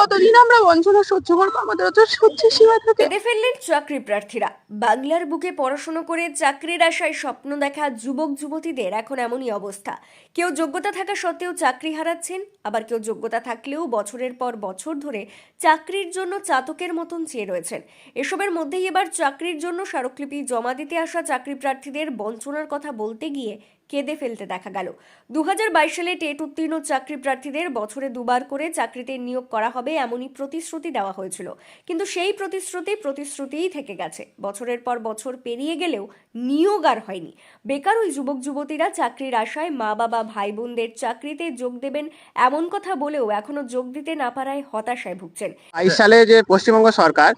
কতদিন আমরা বঞ্চনা সহ্য করব? আমাদের সীমা থাকে। কেঁদে ফেললেন চাকরি প্রার্থীরা। বাংলার বুকে পড়াশোনা করে চাকরির আশায় স্বপ্ন দেখা যুবক যুবতীদের এখন এমনই অবস্থা। কেউ যোগ্যতা থাকা সত্ত্বেও চাকরি হারাচ্ছেন, আবার কেউ যোগ্যতা থাকলেও বছরের পর বছর ধরে চাকরির জন্য চাতকের মতন চেয়ে রয়েছেন। এসবের মধ্যেই এবার চাকরির জন্য স্মারকলিপি জমা দিতে আসা চাকরি প্রার্থীদের বঞ্চনার কথা বলতে গিয়ে কেঁদে ফেলতে দেখা গেল। দুহাজার বাইশ সালে টেট উত্তীর্ণ চাকরি প্রার্থীদের বছরে দুবার করে চাকরিতে নিয়োগ করা হবে এমনই প্রতিশ্রুতি দেওয়া হয়েছিল। কিন্তু সেই প্রতিশ্রুতি প্রতিশ্রুতিই থেকে গেছে। বছরের পর বছর পেরিয়ে গেলেও নিয়োগ আর হয়নি। বেকার ওই যুবক যুবতীরা চাকরির আশায় মা বাবা ভাই বোনদের চাকরিতে যোগ দেবেন এমন কথা বলেও এখনও যোগ দিতে না পারায় হতাশায় ভুগছেন। সালে যে পশ্চিমবঙ্গ সরকার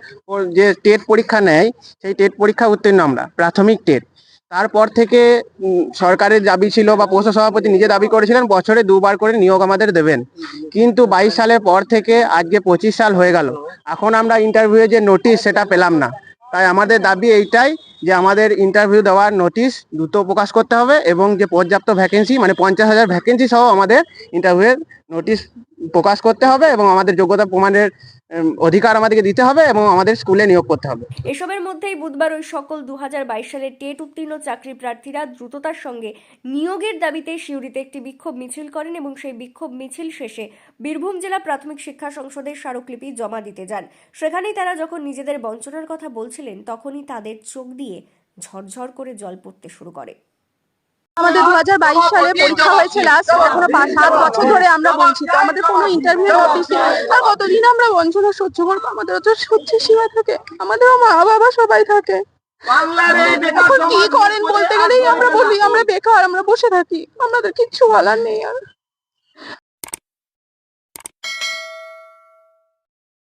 যে টেট পরীক্ষা নেয়, সেই টেট পরীক্ষা উত্তীর্ণ আমরা, প্রাথমিক টেট। তারপর থেকে সরকারের দাবি ছিল বা পৌর সভাপতি নিজে দাবি করেছিলেন, বছরে দুবার করে নিয়োগ আমাদের দেবেন। কিন্তু বাইশ সালের পর থেকে আজকে পঁচিশ সাল হয়ে গেল। এখন আমরা ইন্টারভিউ যে নোটিশ সেটা পেলাম না। তাই আমাদের দাবি এইটাই যে আমাদের ইন্টারভিউ দেওয়ার নোটিশ দ্রুত প্রকাশ করতে হবে এবং যে পর্যাপ্ত ভ্যাকেন্সি মানে পঞ্চাশ হাজার ভ্যাকেন্সি সহ আমাদের ইন্টারভিউয়ের নোটিশ প্রকাশ করতে হবে এবং আমাদের যোগ্যতা প্রমাণের অধিকার আমাদেরকে দিতে হবে এবং আমাদের স্কুলে নিয়োগ করতে হবে। এসবের মধ্যেই বুধবার ওই সকল দু সালের টেট উত্তীর্ণ চাকরি প্রার্থীরা দ্রুততার সঙ্গে নিয়োগের দাবিতে সিউড়িতে একটি বিক্ষোভ মিছিল করেন এবং সেই বিক্ষোভ মিছিল শেষে বীরভূম জেলা প্রাথমিক শিক্ষা সংসদের স্মারকলিপি জমা দিতে যান। সেখানেই তারা যখন নিজেদের বঞ্চনার কথা বলছিলেন, তখনই তাদের চোখ দিয়ে ঝরঝর করে জল পড়তে শুরু করে। আমাদের দু হাজার বাইশ সালে পরীক্ষা হয়েছে লাস্ট এখনও পাঁচ সাত বছর ধরে আমরা আমাদের কোনো ইন্টারভিউ নোটিস আর কতদিন আমরা বঞ্চনা সহ্য করব? আমাদের তো সহ্যের সীমা থাকে। আমাদের মা বাবা সবাই থাকে। এখন কি করেন বলতে গেলেই আমরা বলি আমরা বেকার আমরা বসে থাকি। আমাদের কিচ্ছু বলার নেই আর।